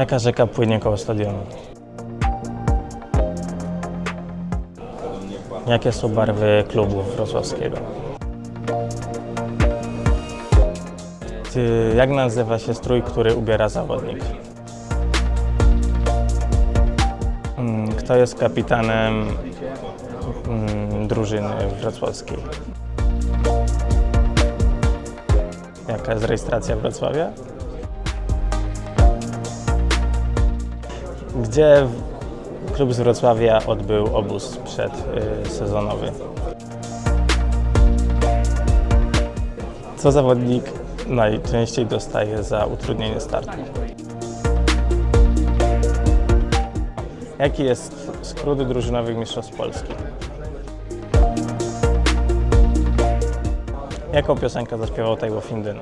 Jaka rzeka płynie koło stadionu? Jakie są barwy klubu wrocławskiego? Ty, jak nazywa się strój, który ubiera zawodnik? Mm, Kto jest kapitanem mm, drużyny wrocławskiej? Jaka jest rejestracja Wrocławia? Gdzie klub z Wrocławia odbył obóz przedsezonowy? Co zawodnik najczęściej dostaje za utrudnienie startu? Jaki jest skrót drużynowych mistrzostw Polski? Jaką piosenkę zaśpiewał Findyna?